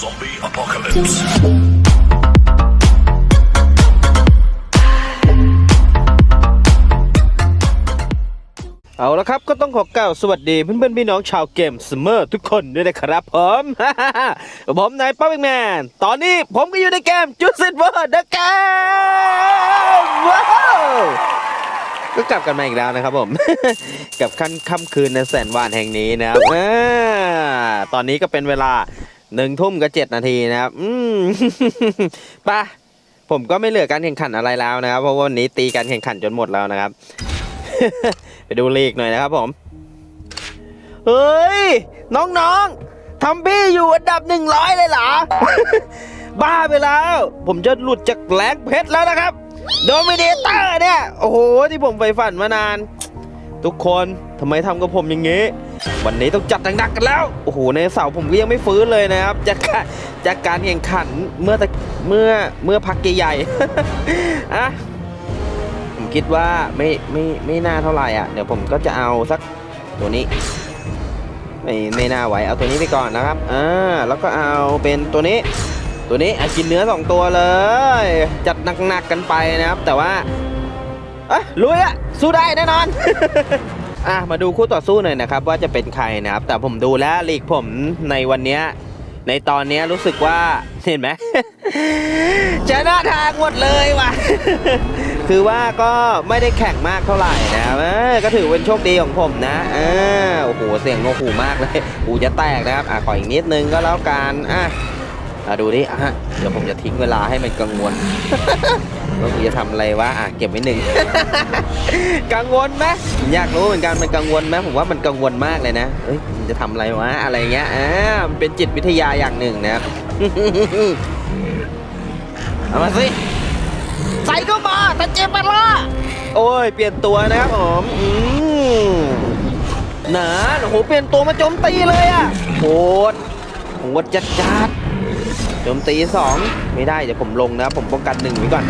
Zombie apocalypse. เอาละครับก็ต้องขอกล่าวสวัสดีเพื่อนๆพี่น้องชาวเกมสเมอร์ทุกคนด้วยนะครับผม ผมนายป๊อปแมนตอนนี้ผมก็อยู่ในเกมจุดสิบเวอร์เดอะเกมว้าวก็กลับกันมาอีกแล้วนะครับผม กับค่ำค่ำคืนในแสนหวานแห่งนี้นะครับอ่าตอนนี้ก็เป็นเวลา หนึ่งทุ่มกับเจ็ดนาทีนะครับ อืมไปะผมก็ไม่เหลือการแข่งขันอะไรแล้วนะครับ เพราะวันนี้ตีการแข่งขันจนหมดแล้วนะครับ ไปดูลีกหน่อยนะครับผม เฮ้ย น้องๆทำพี่อยู่อันดับหนึ่งร้อยเลยเหรอ บ้าไปแล้ว ผมจะหลุดจากแหลงเพชรแล้วนะครับ โดมิเนเตอร์เนี่ย โอ้โห ที่ผมใฝ่ฝันมานาน ทุกคนทำไมทำกับผมอย่างนี้ วันนี้ต้องจัดหนักๆกันแล้ว โอ้โห ในเสาผมก็ยังไม่ฟื้นเลยนะครับ จากการจากการแข่งขันเมื่อตะเมื่อเมื่อพักใหญ่ๆอะผมคิดว่าไม่ไม่ไม่น่าเท่าไหร่อะ เดี๋ยวผมก็จะเอาสักตัวนี้ ไม่ไม่น่าไหว เอาตัวนี้ไปก่อนนะครับ อ่า แล้วก็เอาเป็นตัวนี้ ตัวนี้อกินเนื้อสองตัวเลย จัดหนักๆกันไปนะครับ แต่ว่าอ้ยลุยอะสู้ได้แน่นอน อะมาดูคู่ต่อสู้หน่อยนะครับว่าจะเป็นใครนะครับ แต่ผมดูแล้วลีกผมในวันเนี้ยในตอนเนี้ยรู้สึกว่าเห็นไหมชนะทางหมดเลยว่ะ คือว่าก็ไม่ได้แข่งมากเท่าไหร่นะครับก็ถือเป็นโชคดีของผมนะเออโอ้โหเสียงโอ้โหมากเลยหูจะแตกนะครับอะขออีกนิดนึงก็แล้วกันอะ อะดูดิอะเดี๋ยวผมจะทิ้งเวลาให้มันกังวลว่ากูจะทำอะไรวะอะเก็บไว้หนึ่ง กังวลไหมผมอยากรู้เหมือนกันมันกังวลไหมผมว่ามันกังวลมากเลยนะเอ้ยมันจะทำอะไรวะอะไรเงี้ยอ่ามันเป็นจิตวิทยาอย่างหนึ่งนะครับ เอามาสิใส่เข้ามาทันเจปาร่าโอ้ย เปลี่ยนตัวนะครับผมอืมหนาโอ้โหเปลี่ยนตัวมาโจมตีเลยอะโหดโหดจัดจัด โจมตีสองไม่ได้เดี๋ยวผมลงนะผมป้องกันหนึ่งไว้ก่อน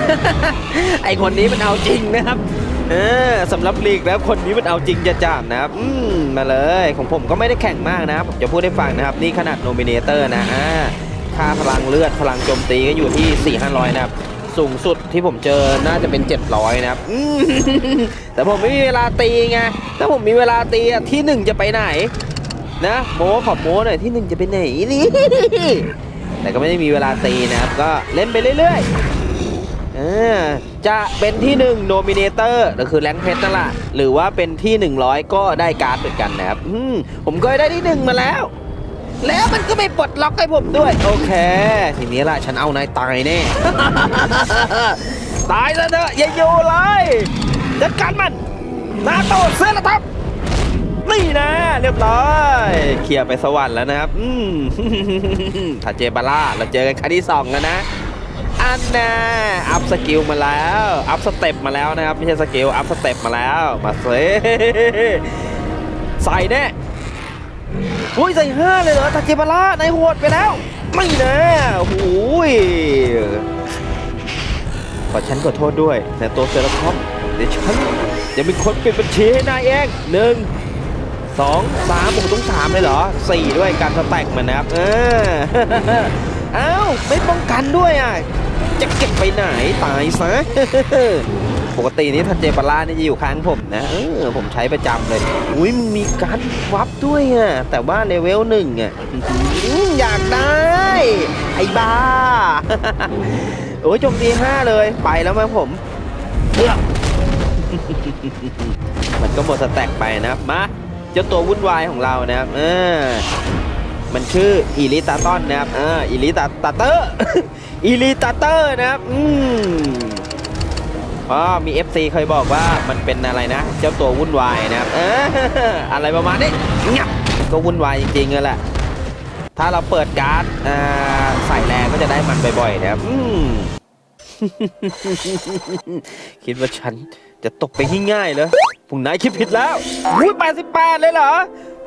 ไอคนนี้มันเอาจริงนะครับเออสำหรับลีกแล้วคนนี้มันเอาจริงจะจัดนะครับอืมมาเลยของผมก็ไม่ได้แข่งมากนะครับผมจะพูดให้ฟังนะครับนี่ขนาดโนมิเนเตอร์นะอ่าค่าพลังเลือดพลังโจมตีก็อยู่ที่ 4 5 0 0 นะครับ สูงสุดที่ผมเจอน่าจะเป็น 700 นะครับอืมแต่ผมไม่มีเวลาตีไงถ้าผมมีเวลาตีอะที่หนึ่งจะไปไหน นะโมขอบโมหน่อยที่หนึ่งจะไปไหนนี่ แต่ก็ไม่ได้มีเวลาตีนะครับ ก็เล่นไปเรื่อยๆจะเป็นที่หนึ่งโนมิเนเตอร์ก็คือแรงค์เพชรนั่นแหละหรือว่าเป็นที่ 100 ก็ได้การ์ดเหมือนกันนะครับอืมผมเคยได้ที่หนึ่งมาแล้ว แล้วมันก็ไม่ปลดล็อกให้ผมด้วย โอเค ทีนี้ล่ะฉันเอานายตายแน่ตายซะเถอะอย่าอยู่เลยจัดการมันนาโตเซนละทับ นี่นะ เรียบร้อยเคลียร์ไปสวรรค์แล้วนะครับ อืมถ้าเจบาร่าเราเจอกันครั้งที่สองแล้วนะอันน่ะอัพสกิลมาแล้วอัพสเต็ปมาแล้วนะครับไม่ใช่สกิลอัพสเต็ปมาแล้ว มาเซใส่แน่อุ้ยใส่ห้าเลยเหรอทาเจบาร่าในโหดไปแล้ว ไม่นะโอ้ยขอฉันขอโทษด้วยแต่ตัวเซราท็อปเดี๋ยวฉันจะเป็นคนปิดบัญชีให้นายเองหนึ่ง สองสามผมต้องสามเลยเหรอสี่ด้วยการสแต็กมันนะครับเออเอ้าไม่ป้องกันด้วยอะจะเก็บไปไหนตายซะปกตินี้ทันเจปาร่านี่จะอยู่ข้างผมนะเออผมใช้ประจำเลย อุ้ยมึงมีการวับด้วยอะแต่ว่าเลเวลหนึ่งอะอยากได้ ไอ้บ้า โอ้ยโจมตีห้าเลยไปแล้วมั้งผมมันก็หมดสแต็กไปนะครับมา เจ้าตัววุ่นวายของเรานะครับเออมันชื่ออีลิตาตอนนะครับเอออีลิตาตาเตอร์อีลิตาเตอร์นะครับอืมอ๋อมี FC เคยบอกว่ามันเป็นอะไรนะ เจ้าตัววุ่นวายนะครับเอออะไรประมาณนี้งับก็วุ่นวายจริงๆเลยแหละถ้าเราเปิดการ์ดอ่าใส่แรงก็จะได้มันบ่อยๆนะครับอืมคิดว่าฉันจะตกไปง่ายๆเลย วกนายคิดผิดแล้วอุ้ย88 เลยเหรอ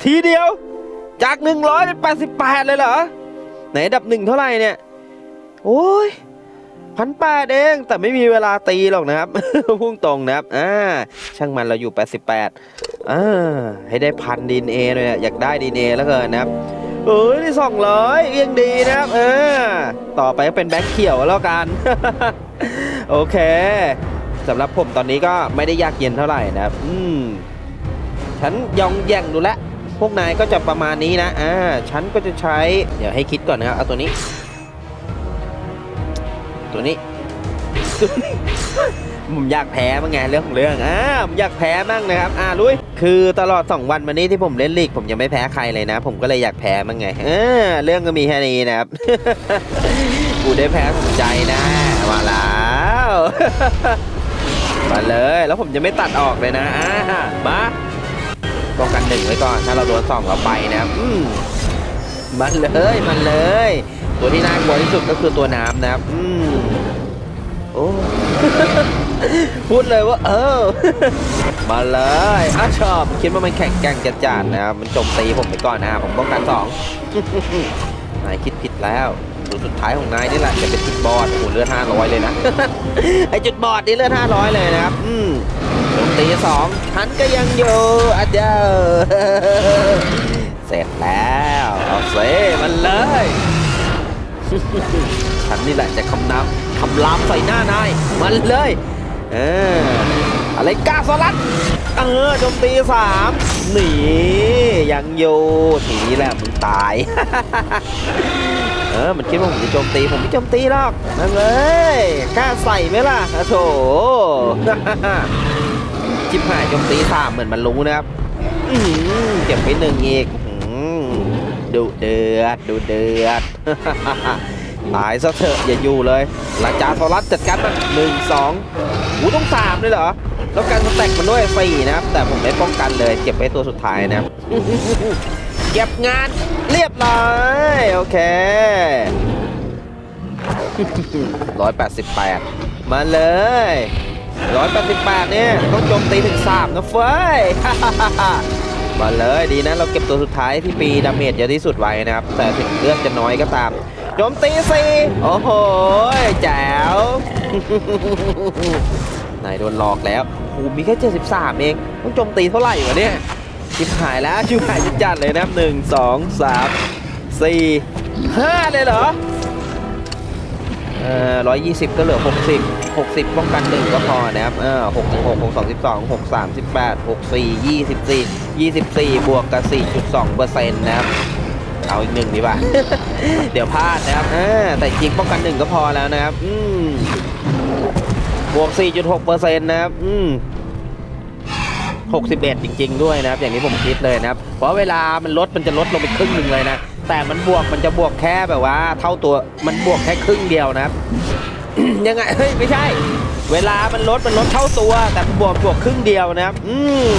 ทีเดียว จาก 100 เป็น 88 เลยเหรอ ไหนอันดับหนึ่งเท่าไหร่เนี่ย โอ้ยพันแปดเองแต่ไม่มีเวลาตีหรอกนะครับ พุ่งตรงนะครับอ่าช่างมันเราอยู่ 88อ่าให้ได้พันดีเอเลยอะอยากได้ดีเอแล้วเกินนะครับเอ้ยนี่สองร้อยยังดีนะครับเออต่อไปก็เป็นแบ็คเขียวแล้วกัน โอเค สำหรับผมตอนนี้ก็ไม่ได้ยากเย็นเท่าไหร่นะครับ อืมฉันยองแย่งดูแลพวกนายก็จะประมาณนี้นะอ่าฉันก็จะใช้เดี๋ยวให้คิดก่อนนะครับเอาตัวนี้ ตัวนี้ตัวนี้ผมอยากแพ้บ้างไงเรื่องของเรื่องอ่าผมอยากแพ้บ้างนะครับ อ่าลุยคือตลอด 2 วันมานี้ที่ผมเล่นลีกผมยังไม่แพ้ใครเลยนะ ผมก็เลยอยากแพ้บ้างไงเออเรื่องก็มีแค่นี้นะครับกูได้แพ้ผมใจนะมาแล้ว มาเลย แล้วผมจะไม่ตัดออกเลยนะอ่ามาป้องกันหนึ่งไว้ก่อน ถ้าเราโดนสองเราไปนะครับอืมมันเลยมันเลย ตัวที่น่ากลัวที่สุดก็คือตัวน้ำนะครับอืมโอ้พูดเลยว่า เออ มาเลยอะชอบ คิดว่ามันแข็งแกร่งจัดจานนะครับมันจมตีผมไปก่อนนะผมป้องกันสองนายคิดผิดแล้ว ดูสุดท้ายของนายนี่แหละจะเป็นจุดบอดโอ้โหเลือด500 เลยนะ ไอจุดบอดนี่เลือด500 เลยนะครับ อืมโจมตีสองฉันก็ยังอยู่อะเจ้าเสร็จแล้วเอาเซมันเลยฉันนี่แหละจะคำนับคำรามใส่หน้านายมันเลยเอออะไรกาสลัดเออโจมตีสามหนียังอยู่ทีนี้แหละมึงตาย ออ มันคิดว่าผมจะโจมตี ผมไม่โจมตีหรอกนั่นเลยกล้าใส่ไหมล่ะโถจิบหายโจมตีสามเหมือนมันรู้นะครับเก็บไปหนึ่งอีกดุเดือดดุเดือดตายซะเถอะอย่าอยู่เลย หลังจากโซลัสจัดการมันหนึ่งสองหูต้องสามเลยเหรอ แล้วการสแต็กมันด้วยสี่นะครับ แต่ผมไม่ป้องกันเลย เก็บไว้ตัวสุดท้ายนะครับ เก็บงานเรียบร้อยโอเคร้อยแปดสิบแปดมาเลยร้อยแปดสิบแปดเนี่ย ต้องโจมตีถึงสามนะเฟ้ยมาเลยดีนะ เราเก็บตัวสุดท้ายที่ปีดาเมจเยอะที่สุดไว้นะครับ แต่ถึงเลือดจะน้อยก็ตามโจมตีสี่โอ้โหแจ๋วนายโดนหลอกแล้วโอ้มีแค่ 73 เอง ต้องโจมตีเท่าไหร่วะเนี่ย ชิบหายแล้วชิบหายจัดเลยนะครับหนึ่งสองสามสี่ห้าเลยเหรอเอ่อร้อยยี่สิบก็เหลือหกสิบหกสิบป้องกันหนึ่งก็พอนะครับเออหกหนึ่งหกหกสองสิบสองหกสามสิบแปดหกสี่ยี่สิบสี่ยี่สิบสี่บวกกับสี่จุดสองเปอร์เซ็นต์นะครับเอาอีกหนึ่งดีกว่า เดี๋ยวพลาดนะครับเออแต่จริงป้องกันหนึ่งก็พอแล้วนะครับ อืมบวก 4.6เปอร์เซ็นต์นะครับ อืม 61 จริง ๆ ด้วยนะครับ อย่างที่ผมคิดเลยนะครับ เพราะเวลามันลดมันจะลดลงไปครึ่งหนึ่งเลยนะ แต่มันบวกมันจะบวกแค่แบบว่า เท่าตัวมันบวกแค่ครึ่งเดียวนะครับ ยังไงเฮ้ยไม่ใช่ เวลามันลดมันลดเท่าตัว แต่บวกบวกครึ่งเดียวนะครับ อืม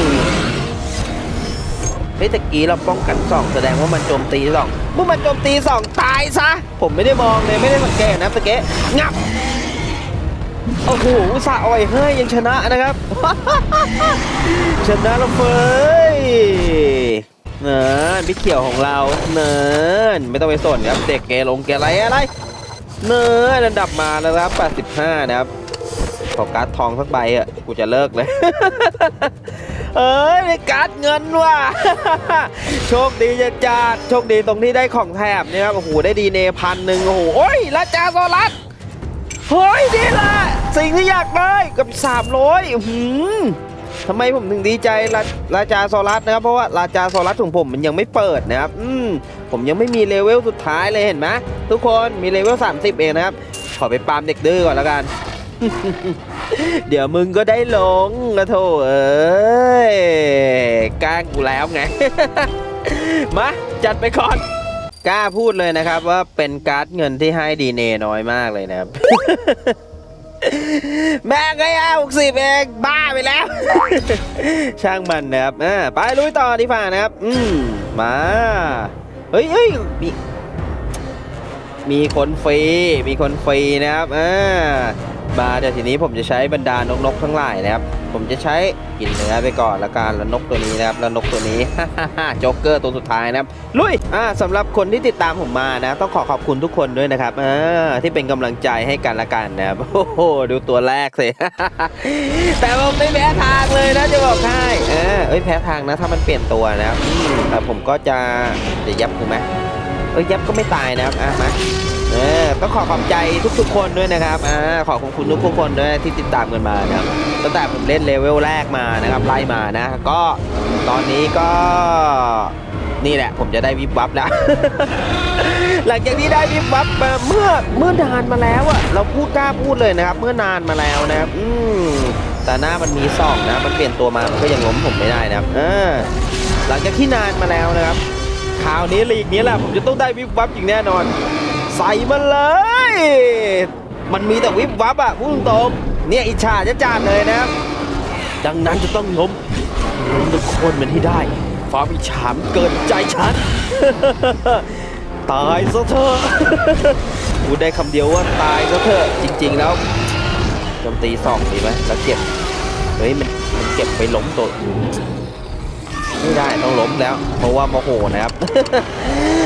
เฮ้ยตะกี้เราป้องกันสองแสดงว่ามันโจมตีสองเมื่อมันโจมตีสองตายซะผมไม่ได้มองเลยไม่ได้สังเกตนะครับตะเกะงับ โอ้โหอุตส่าห์อ่อยเฮ้ยยังชนะนะครับ ชนะแล้วเฟยเนินพี่เขียวของเราเนินไม่ต้องไปสนครับเด็กเกลงเกอะไรอะไรเนินระดับมาแล้วครับ 85 นะครับขอการ์ดทองสักใบอะกูจะเลิกเลย เอ้ยได้การ์ดเงินว่ะ โชคดีจะจัดโชคดีตรงที่ได้ของแถบเนี่ยครับ โอ้โห ได้ดีเนพันหนึ่งโอ้โห โอ้ยราจาโซลัส เฮ้ยนี่แหละสิ่งที่อยากได้กับ 300หืมทำไมผมถึงดีใจราราจาโซลัสนะครับ เพราะว่าราจาโซลัสของผมมันยังไม่เปิดนะครับ อืมผมยังไม่มีเลเวลสุดท้ายเลยเห็นไหมทุกคนมีเลเวล30 เองนะครับ ขอไปปาล์มเด็กดื้อก่อนแล้วกัน เดี๋ยวมึงก็ได้ลงนะโถเอ้ยกล้งกูแล้วไง มา จัดไปก่อน กล้าพูดเลยนะครับว่าเป็นการ์ดเงินที่ให้ดีเนน้อยมากเลยนะครับ แม่งไงอะหกสิบเองบ้าไปแล้ว ช่างมันนะครับอ่าไปลุยต่อดีฝ่านะครับ อืมมา เฮ้ยเฮ้ยมีมีคนฟรีมีคนฟรีนะครับอ่า มาเดี๋ยวทีนี้ผมจะใช้บรรดานกนกๆทั้งหลายนะครับ ผมจะใช้กินเนื้อไปก่อนละกันแล้วนกตัวนี้นะครับแล้วนกตัวนี้โจ๊กเกอร์ตัวสุดท้ายนะครับลุยอ่าสำหรับคนที่ติดตามผมมานะ ต้องขอขอบคุณทุกคนด้วยนะครับอ่าที่เป็นกำลังใจให้กันละกันนะครับโอ้โหดูตัวแรกสิแต่ผมไม่แพ้ทางเลยนะจะบอกให้เออเอ้ยแพ้ทางนะถ้ามันเปลี่ยนตัวนะครับแต่ผมก็จะจะยับกูไหมเอ้ยยับก็ไม่ตายนะครับอะมา เออต้องขอขอบใจทุกๆคนด้วยนะครับอ่าขอขอบคุณทุกๆคนด้วยที่ติดตามกันมานะครับตั้งแต่ผมเล่นเลเวลแรกมานะครับไล่มานะ ก็ตอนนี้ก็นี่แหละ ผมจะได้วิบวับแล้ว หลังจากที่ได้วิบวับมาเมื่อเมื่อนานมาแล้วอะเราพูดกล้าพูดเลยนะครับ เมื่อนานมาแล้วนะครับอืมแต่หน้ามันมีสองนะ มันเปลี่ยนตัวมามันก็ยังล้มผมไม่ได้นะครับเออหลังจากที่นานมาแล้วนะครับคราวนี้ลีกนี้แหละผมจะต้องได้วิบวับอย่างแน่นอน ใส่มันเลย มันมีแต่วิบวับอะพูดตรงเนี่ยอิจฉาจะจานเลยนะ ดังนั้นจะต้องล้มล้มทุกคนมันให้ได้ความอิจฉามนเกินใจฉัน ตายซะเถอะพูดได้คำเดียวว่าตายซะเถอะจริง ๆ แล้วโจมตีสองดีไหมแล้วเก็บเฮ้ยมันมันเก็บไปล้มตัว ไม่ได้ต้องล้มแล้ว เพราะว่าโมโหนะครับ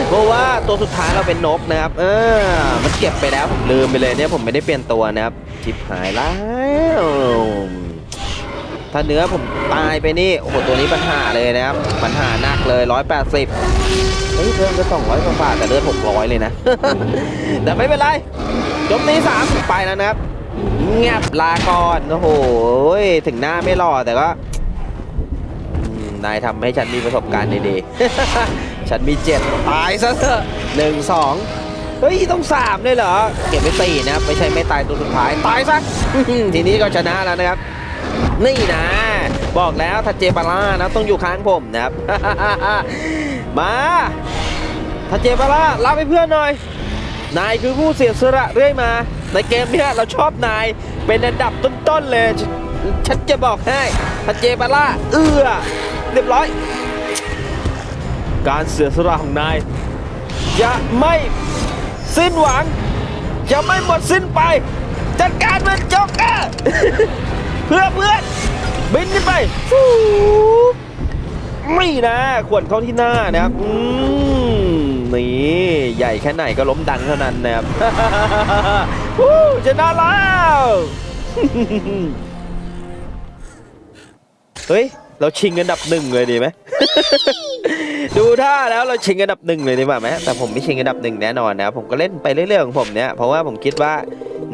เพราะว่าตัวสุดท้ายเราเป็นนกนะครับ เออ มันเก็บไปแล้วผมลืมไปเลยเนี่ยผมไม่ได้เปลี่ยนตัวนะครับจิบหายแล้วถ้าเนื้อผมตายไปนี่โอ้โหตัวนี้ปัญหาเลยนะครับปัญหาหนักเลย 180เฮ้ยเพิ่มก็200กว่าบาทแต่เลือด600 เลยนะ แต่ไม่เป็นไรจมตีสามไปแล้วนะครับเงียบลาก่อนโอ้โหถึงหน้าไม่หล่อแต่ก็ นายทำให้ฉันมีประสบการณ์ดีๆ ฉันมีเจ็ดตายซะเถอะหนึ่งสองเฮ้ย ต้องสามเลยเหรอ เก็บไปสี่นะไม่ใช่ไม่ตายตัวสุดท้าย ตายซะทีนี้ก็ชนะแล้วนะครับ นี่นะ บอกแล้วทัดเจบาร่านะต้องอยู่ข้างผมนะครับ มาทัดเจบาร่ารับให้เพื่อนหน่อย นายคือผู้เสียสละเรื่อยมา ในเกมนี้เราชอบนายเป็นอันดับต้นๆเลยฉันจะบอกให้ทัดเจบาร่าเอื้อ เรียบร้อย การเสียสละของนายจะไม่สิ้นหวัง จะไม่หมดสิ้นไป จัดการมันโจ๊กเกอร์เพื่อเพื่อนบินขึ้นไปฟูไม่นะขวนเข้าที่หน้านะครับอืมนี่ใหญ่แค่ไหนก็ล้มดังเท่านั้นนะครับวู้ชนะแล้ว เฮ้ย เราชิงอันดับหนึ่งเลยดีไหม ดูท่าแล้วเราชิงอันดับหนึ่งเลยดีกว่าไหมแต่ผมไม่ชิงอันดับหนึ่งแน่นอนนะครับผมก็เล่นไปเรื่อยๆของผมเนี่ยเพราะว่าผมคิดว่า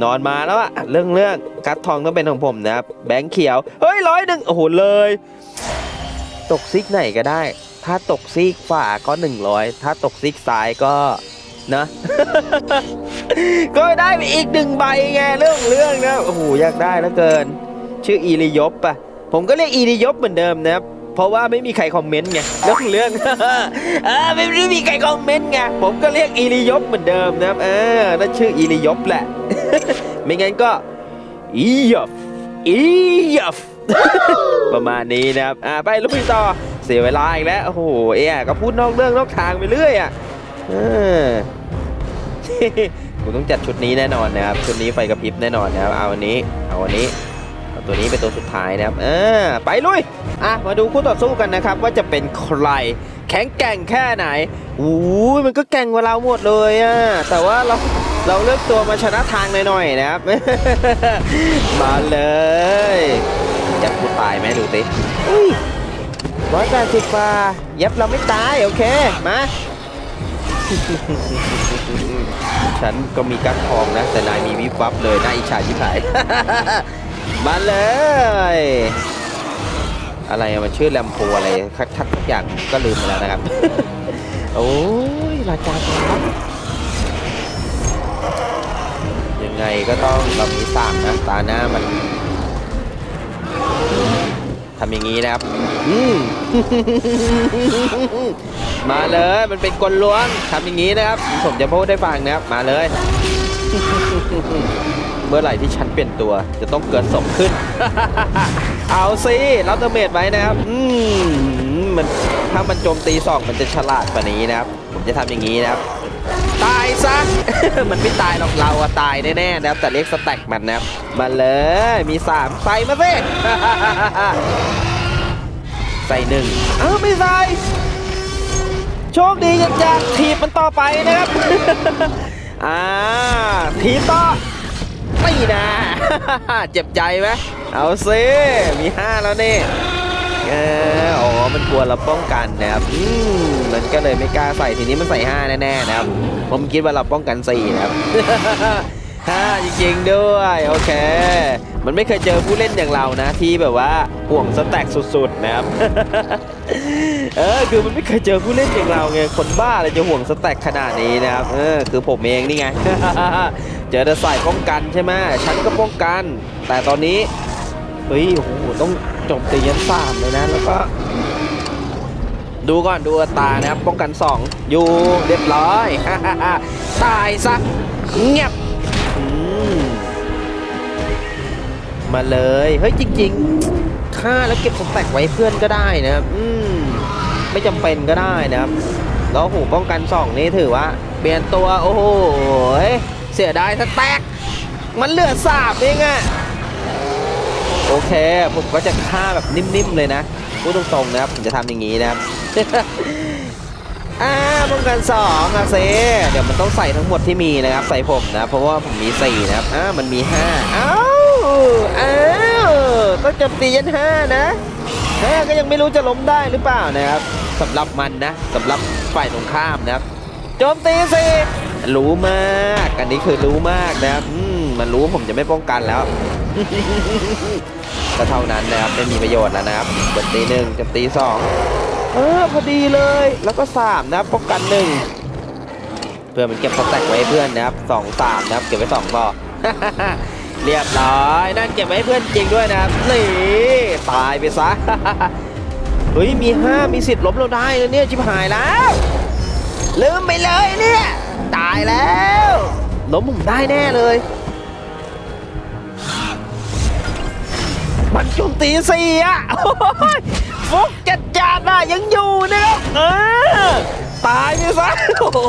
นอนมาแล้วอะเรื่องเรื่องกัดทองต้องเป็นของผมนะครับแบงค์เขียวเฮ้ยร้อยหนึ่งโอ้โหเลย ตกซิกไหนก็ได้ ถ้าตกซิกฝาก็100ถ้าตกซิกซ้ายก็นะก็ได้ไปอีกหนึ่งใบไงเรื่องเรื่องนะโอ้โหอยากได้แล้วเกิน ชื่ออีริยบอะ ผมก็เรียกอีริยบเหมือนเดิมนะครับเพราะว่าไม่มีใครคอมเมนต์ไงเรื่องเรื่องเออไม่ได้มีใครคอมเมนต์ไงผมก็เรียกอีริยบเหมือนเดิมนะครับเออนั่นชื่ออีริยบแหละ ไม่งั้นก็อียบอียบประมาณนี้นะครับอ่าไปลุยต่อเสียเวลาอีกแล้วโอ้โหเอะก็พูดนอกเรื่องนอกทางไปเรื่อยอะเออกูต้องจัดชุดนี้แน่นอนนะครับชุดนี้ไฟกระพริบแน่นอนนะครับเอาอันนี้เอาอันนี้ ตัวนี้เป็นตัวสุดท้ายนะครับเออไปลุยอะมาดูคู่ต่อสู้กันนะครับ ว่าจะเป็นใคร แข็งแกร่งแค่ไหนอู้ยมันก็แกร่งกว่าเราหมดเลยอะแต่ว่าเราเราเลือกตัวมาชนะทางหน่อยๆนะครับ มาเลยยับกูตายไหมดูสิอุ้ยร้อยแปดสิบฟ้ายับเราไม่ตาย โอเค มาฉันก็มีกั๊กทองนะ แต่นายมีวิบวับเลยน่าอิจฉาชิบหาย มาเลย อะไรมันชื่อแลมโพอะไรทักทักทุกอย่างก็ลืมไปแล้วนะครับ โอ้ยราชาครับยังไงก็ต้องเรามีสามนะตาหน้ามันทำอย่างนี้นะครับ อืมมาเลย มันเป็นกลล้วงทำอย่างนี้นะครับ ผมจะพูดได้ฟังนะครับ มาเลย เมื่อไหร่ที่ฉันเปลี่ยนตัว จะต้องเกิดสมขึ้น เอาสิรับเดเมจไว้นะครับ อืมมันถ้ามันโจมตีสองมันจะฉลาดกว่านี้นะครับ ผมจะทำอย่างนี้นะครับ ตายซะ มันไม่ตายหรอกเราอะตายแน่ๆนะครับ แต่เรียกสแต็กมันนะครับ มาเลยมีสามใส่มาสิใส่หนึ่งอ้าวไม่ใส่โชคดีอยากจะถีบมันต่อไปนะครับ อ่าถีบต่อ ไม่นะเจ็บใจไหมเอาซิมีห้าแล้วนี่เอออ๋อมันกลัวเราป้องกันนะครับอืมมันก็เลยไม่กล้าใส่ทีนี้มันใส่ห้าแน่ๆนะครับ ผมคิดว่าเราป้องกันสี่นะครับห้าจริงๆด้วยโอเค มันไม่เคยเจอผู้เล่นอย่างเรานะ ที่แบบว่าห่วงสแต็กสุดๆนะครับเออคือมันไม่เคยเจอผู้เล่นอย่างเราไงคนบ้าเลยจะห่วงสแต็กขนาดนี้นะครับเออคือผมเองนี่ไง เจอแต่ใส่ป้องกันใช่ไหมฉันก็ป้องกัน แต่ตอนนี้เฮ้ยโอ้โหต้องจมตียันสามเลยนะแล้วก็ ดูก่อนดูตานะครับป้องกัน2อยู่เรียบร้อยตายซะเงียบมาเลยเฮ้ยจริงๆฆ่าแล้วเก็บสแต็กไว้เพื่อนก็ได้นะครับอืมไม่จำเป็นก็ได้นะครับแล้วหูป้องกัน2นี่ถือว่า เปลี่ยนตัวโอ้โห เสียดายสแตก มันเลือดสามเองอะโอเค ผมก็จะฆ่าแบบนิ่มๆเลยนะพูดตรงๆนะครับผมจะทำอย่างนี้นะครับอ่าป้องกันสองอะเซเดี๋ยวมันต้องใส่ทั้งหมดที่มีนะครับ ใส่ผมนะ เพราะว่าผมมีสี่นะครับอ่ามันมีห้าอ้าวอ้าวต้องจบตียันห้านะห้าก็ยังไม่รู้จะล้มได้หรือเปล่านะครับสำหรับมันนะสำหรับฝ่ายตรงข้ามนะครับโจมตีสิ รู้มาก อันนี้คือรู้มากนะครับมันรู้ผมจะไม่ป้องกันแล้วก็เท่านั้นนะครับไม่มีประโยชน์แล้วนะครับโจมตีหนึ่งโจมตีสองเออพอดีเลย แล้วก็สามนะครับป้องกันหนึ่งเพื่อมันเก็บสแต็กไว้เพื่อนนะครับสองสามนะครับเก็บไว้สองต่อเรียบร้อยนั่นเก็บไว้เพื่อนจริงด้วยนะครับนี่ตายไปซะเฮ้ยมีห้ามีสิทธิ์ล้มเราได้นะเนี่ยชิบหายแล้วลืมไปเลยเนี่ย ตายแล้วล้มผมได้แน่เลย มันจุมตีสี่อะฟุกจัดจานอะยังอยู่นะครับเออตายไปซะโอ้โห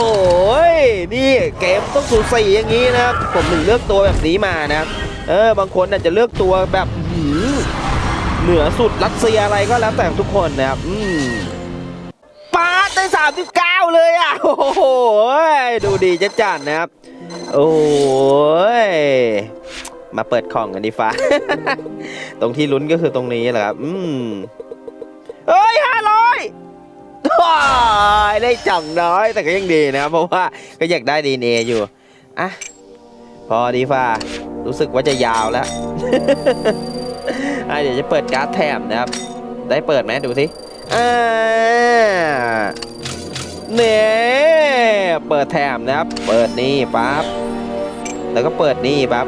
ยนี่เกมต้องสูสีอย่างนี้นะครับผมถึงเลือกตัวแบบนี้มานะเออบางคนอาจจะเลือกตัวแบบเหนือสุดรัสเซียอะไรก็แล้วแต่ทุกคนนะครับอืม ได้ 39 เลยอะ โอ้โห ดูดีจัดจัดนะครับ โอ้ย มาเปิดของกันดีฟ้า ตรงที่ลุ้นก็คือตรงนี้แหละครับ อืมเอ้ยห้าร้อยได้จ่องน้อยแต่ก็ยังดีนะครับ เพราะว่าก็อยากได้ดีเออยู่ อะ พอดีฟ้า รู้สึกว่าจะยาวแล้วอะเดี๋ยวจะเปิดการ์ดแถมนะครับ ได้เปิดไหมดูสิอ่า เน่เปิดแถมนะครับ เปิดนี่ปั๊บแล้วก็เปิดนี่ปั๊บ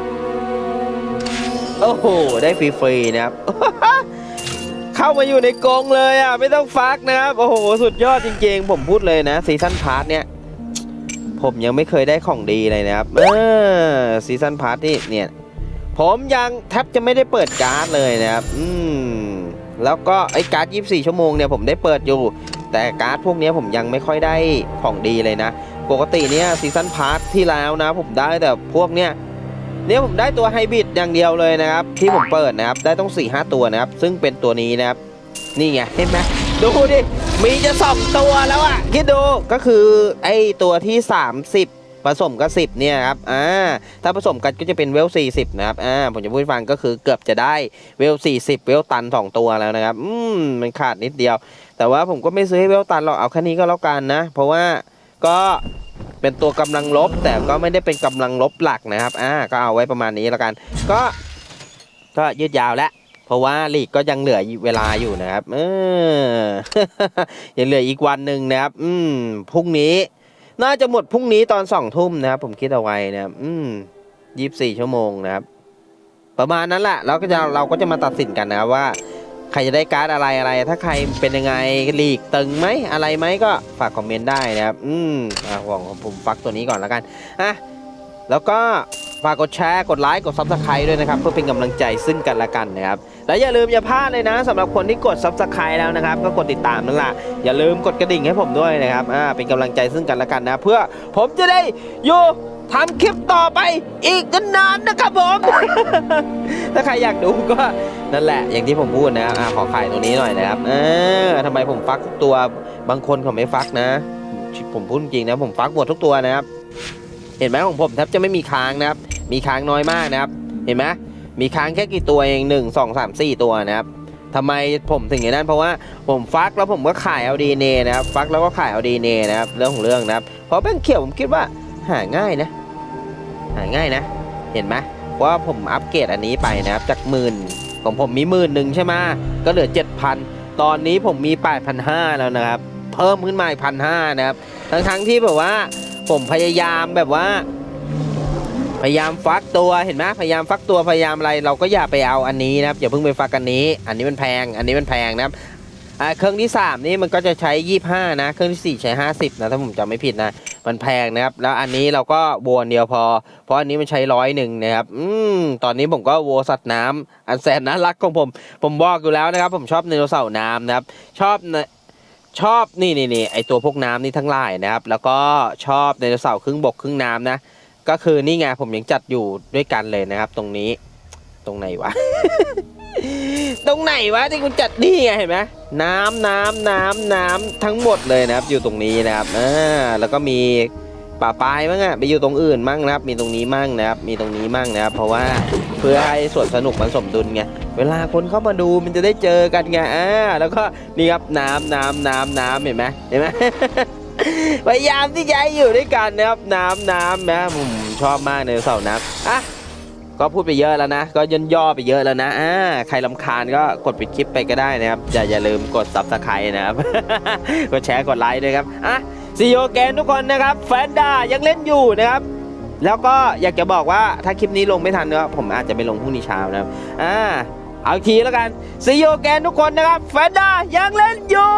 โอ้โหได้ฟรีๆนะครับ เข้ามาอยู่ในกรงเลยอะไม่ต้องฟักนะครับโอ้โหสุดยอดจริงๆ ผมพูดเลยนะซีซั่นพาร์ทเนี่ยผมยังไม่เคยได้ของดีเลยนะครับเออซีซั่นพาร์ทนี่เนี่ยผมยังแทบจะไม่ได้เปิดการ์ดเลยนะครับ อืม แล้วก็ไอ้การ์ด 24 ชั่วโมงเนี่ยผมได้เปิดอยู่ แต่การ์ดพวกนี้ผมยังไม่ค่อยได้ของดีเลยนะ ปกติเนี่ยซีซันพาร์ทที่แล้วนะ ผมได้แต่พวกเนี้ยเนี่ยผมได้ตัวไฮบริดอย่างเดียวเลยนะครับ ที่ผมเปิดนะครับ ได้ต้อง4ี่ห้าตัวนะครับ ซึ่งเป็นตัวนี้นะครับ นี่ไงเห็นไหมดูดิ มีจะสองตัวแล้วอะคิดดูก็คือไอตัวที่ 30ผสมกับ10เนี่ยครับ อ่า ถ้าผสมกันก็จะเป็นเวล 40 นะครับ อ่า ผมจะพูดฟังก็คือเกือบจะได้เวล 40 เวลตัน 2 ตัวแล้วนะครับ อืม มันขาดนิดเดียว แต่ว่าผมก็ไม่ซื้อให้เวลตันหรอกเอาแค่นี้ก็แล้วกันนะ เพราะว่าก็เป็นตัวกำลังลบ แต่ก็ไม่ได้เป็นกำลังลบหลักนะครับอ่าก็เอาไว้ประมาณนี้แล้วกัน ก็ก็ยืดยาวแล้วเพราะว่าลีกก็ยังเหลือเวลาอยู่นะครับเออยังเหลืออีกวันหนึ่งนะครับ อืมพรุ่งนี้ น่าจะหมดพรุ่งนี้ตอนสองทุ่มนะครับ ผมคิดเอาไว้นะครับ อืมยี่สิบสี่ชั่วโมงนะครับ ประมาณนั้นแหละแล้วก็จะเราก็จะมาตัดสินกันนะครับว่า ใครจะได้การ์ดอะไรอะไร ถ้าใครเป็นยังไงลีกตึงไหมอะไรไหมก็ฝากคอมเมนต์ได้นะครับ อืมอะหวงผมฟักตัวนี้ก่อนแล้วกันอะแล้วก็ฝากกดแชร์ กดไลค์ กดซับสไครต์ด้วยนะครับ เพื่อเป็นกำลังใจซึ่งกันและกันนะครับ แล้วอย่าลืมอย่าพลาดเลยนะสำหรับคนที่กดซับสไครต์แล้วนะครับ ก็กดติดตามนั่นแหละอย่าลืมกดกระดิ่งให้ผมด้วยนะครับอ่าเป็นกำลังใจซึ่งกันและกันนะ เพื่อผมจะได้อยู่ ทำคลิปต่อไปอีกนานนะครับผม ถ้าใครอยากดูก็นั่นแหละ อย่างที่ผมพูดนะอ่าขอขายตรงนี้หน่อยนะครับเออทำไมผมฟักทุกตัวบางคนเขาไม่ฟักนะ ผมพูดจริงนะ ผมฟักหมดทุกตัวนะครับ เห็นไหมของผมแทบจะไม่มีค้างนะครับ มีค้างน้อยมากนะครับ เห็นไหมมีค้างแค่กี่ตัวเองหนึ่งสองสามสี่ตัวนะครับทำไมผมถึงอย่างนั้นเพราะว่าผมฟักแล้วผมก็ขายเอาดีเนนะครับ ฟักแล้วก็ขายเอาดีเนนะครับ เรื่องของเรื่องนะครับเพราะแบงเขียวผมคิดว่าหาง่ายนะ หาง่ายนะ เห็นไหมเพราะว่าผมอัปเกรดอันนี้ไปนะครับจากหมื่นของผมมีหมื่นหนึ่งใช่ไหมก็เหลือ 7,000 ตอนนี้ผมมี 8,500 แล้วนะครับ เพิ่มขึ้นมาอีกพันห้านะครับ ทั้งทั้งๆที่แบบว่าผมพยายามแบบว่า พยายามฟักตัวเห็นไหมพยายามฟักตัวพยายามอะไรเราก็อย่าไปเอาอันนี้นะครับอย่าเพิ่งไปฟักอันนี้ อันนี้มันแพง อันนี้มันแพงนะครับเครื่องที่สามนี่มันก็จะใช้ 25 นะ เครื่องที่สี่ใช้ 50 นะ ถ้าผมจำไม่ผิดนะ มันแพงนะครับ แล้วอันนี้เราก็โวเดียวพอ เพราะอันนี้มันใช้ร้อยหนึ่งนะครับ อืมตอนนี้ผมก็โวสัตว์น้ำอันแสนน่ารักของผม ผมบอกอยู่แล้วนะครับ ผมชอบไดโนเสาร์น้ำนะครับ ชอบนชอบนี่นี่นี่ไอตัวพวกน้ำนี่ทั้งหลายนะครับ แล้วก็ชอบไดโนเสาร์ครึ่งบกครึ่งน้ำนะ ก็คือนี่ไงผมยังจัดอยู่ด้วยกันเลยนะครับ ตรงนี้ ตรงไหนวะ ตรงไหนวะที่คุณจัดนี่ไงเห็นไหมน้ำน้ำน้ำน้ำทั้งหมดเลยนะครับ อยู่ตรงนี้นะครับอ่าแล้วก็มีป่าปลายมั้งอะไปอยู่ตรงอื่นมั่งนะครับ มีตรงนี้มั่งนะครับ มีตรงนี้มั่งนะครับ เพราะว่าเพื่อให้สวนสนุกมันสมดุลไงเวลาคนเข้ามาดูมันจะได้เจอกันไงอ่าแล้วก็นี่ครับน้ำน้ำน้ำน้ำเห็นไหมเห็นไหมพยายามที่จะอยู่ด้วยกันนะครับ น้ำน้ำนะผมชอบมากในเสาร์น้ำอะ ก็พูดไปเยอะแล้วนะ ก็ย่นย่อไปเยอะแล้วนะอ่าใครลำคาญก็กดปิดคลิปไปก็ได้นะครับ อย่าอย่าลืมกดซับสไครต์นะครับ กดแชร์กดไลค์ด้วยครับอะซีโอแกนทุกคนนะครับ แฟนดายังเล่นอยู่นะครับ แล้วก็อยากจะบอกว่าถ้าคลิปนี้ลงไม่ทันเนอะผมอาจจะไปลงพรุ่งนี้เช้านะครับอ่าเอาทีแล้วกันซีโอแกนทุกคนนะครับ แฟนดายังเล่นอยู่